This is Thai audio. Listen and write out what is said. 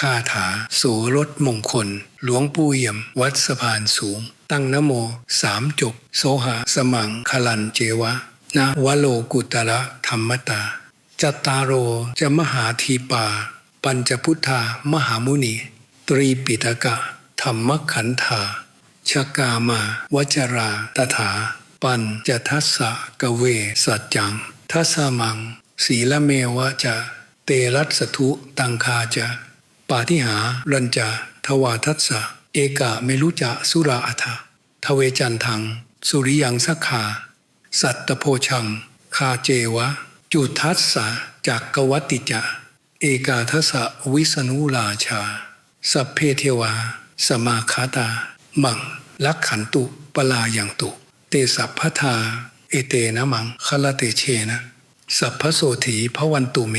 คาถาสูรถมงคล หลวงปู่เอี่ยม วัดสะพานสูง ตั้งนโมสามจบ โสหะสมังคลันเจวะนะวโลกุตระธรรมตาจัตตารโรจะมหาทีปา ปัญจพุทธามหามุนี ตรีปิตกะ ธรรมขันธาชกามาวจราตถา ปัญจทัสสะกเวสัจจัง ทัสสมัง ศีละเมวะจะ เตรัสสทุตังคาจะ ปาทิหา รัญจาทวาทัสสะ เอกะเมลุจะสุราอัฏฐะทเวจันทัง สุริยังสักขา สัตตโพชัง คาเจวะ จุทัสสะจักกวัตติจะ เอกาทัสสะวิษณุราชา สัพเพเทวา สมาคาตา มัง ลักขันตุปลาอยังตุ เตสัพพทา เอเตนะมังคลเตเชนะ สัพพโสถีพระวันตุเม